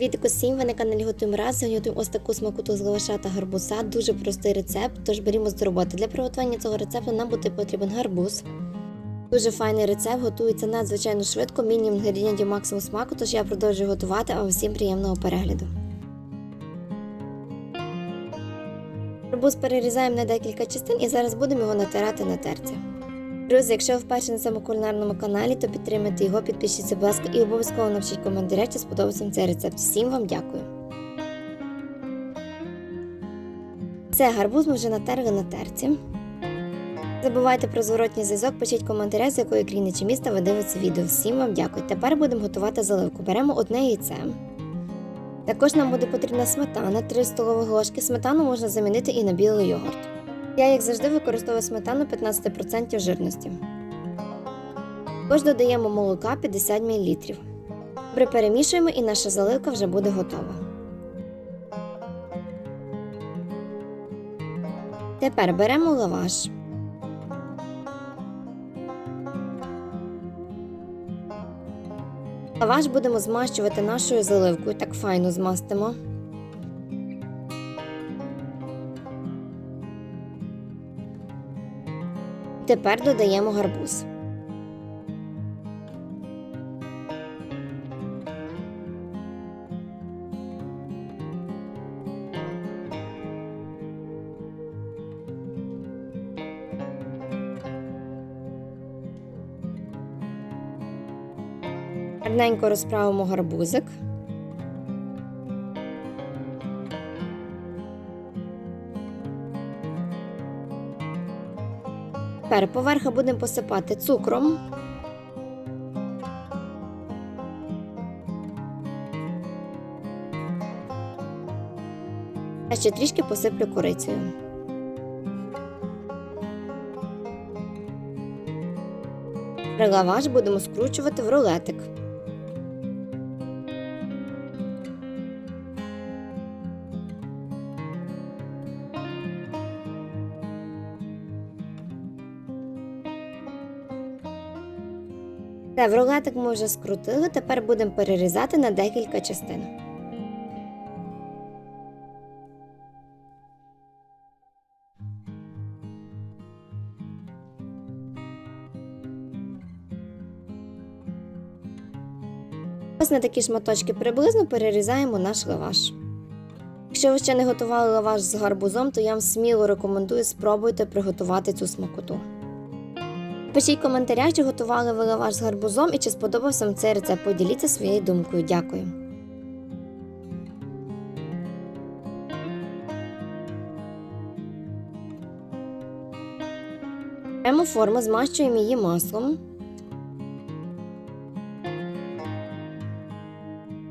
Вітку 7, ви на каналі Готуємо раз. Сьогодні готуємо ось таку смакоту з лаваша та гарбуза. Дуже простий рецепт, тож берімо до роботи. Для приготування цього рецепту нам буде потрібен гарбуз. Дуже файний рецепт, готується надзвичайно швидко, мінімум інгредієнтів максимум смаку, тож я продовжую готувати, а всім приємного перегляду. Гарбуз перерізаємо на декілька частин і зараз будемо його натирати на терці. Друзі, якщо ви вперше на цьому кулінарному каналі, то підтримайте його, підпишіться, будь ласка, і обов'язково напишіть коментарі, чи сподобався цей рецепт. Всім вам дякую. Все, гарбуз ми вже натерли на терці. Забувайте про зворотній зв'язок, пишіть коментарі, з якої країни чи міста ви дивитеся відео. Всім вам дякую. Тепер будемо готувати заливку. Беремо одне яйце. Також нам буде потрібна сметана, 3 столові ложки. Сметану можна замінити і на білий йогурт. Я, як завжди, використовую сметану 15% жирності. Також додаємо молока 50 мл. Добре перемішуємо і наша заливка вже буде готова. Тепер беремо лаваш. Лаваш будемо змащувати нашою заливкою, так файно змастимо. Тепер додаємо гарбуз. Гарненько розправимо гарбузик. Тепер поверха будемо посипати цукром. А ще трішки посиплю корицею. Лаваш будемо скручувати в рулетик. В рулетик ми вже скрутили, тепер будемо перерізати на декілька частин. Ось на такі шматочки приблизно перерізаємо наш лаваш. Якщо ви ще не готували лаваш з гарбузом, то я вам сміло рекомендую спробуйте приготувати цю смакоту. Пишіть в коментарях, чи готували ви лаваш з гарбузом і чи сподобався вам цей рецепт. Поділіться своєю думкою. Дякую. Беремо форму, змащуємо її маслом.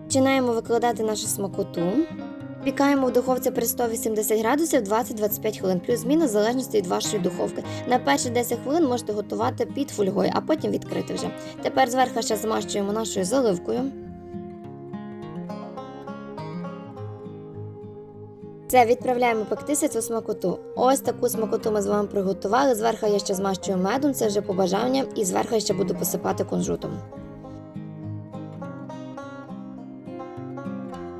Починаємо викладати нашу смакоту. Пікаємо в духовці при 180 градусів 20-25 хвилин, плюс-мінус в залежності від вашої духовки. На перші 10 хвилин можете готувати під фольгою, а потім відкрити вже. Тепер зверху ще змащуємо нашою заливкою. Це відправляємо пектися цю смакоту. Ось таку смакоту ми з вами приготували. Зверху я ще змащую медом, це вже по бажанням, і зверху я ще буду посипати кунжутом.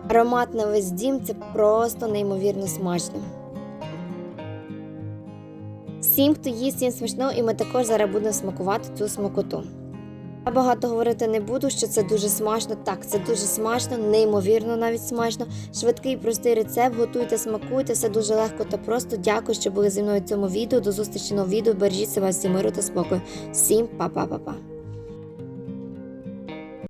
Аромат на весь дім це просто неймовірно смачно. Всім, хто їсть, всім смачно, і ми також зараз будемо смакувати цю смакоту. Я багато говорити не буду, що це дуже смачно. Так, це дуже смачно, неймовірно навіть смачно. Швидкий простий рецепт. Готуйте, смакуйте, все дуже легко та просто. Дякую, що були зі мною в цьому відео. До зустрічі нового відео. Бережіть себе всі миру та спокою. Всім па-па-па-па.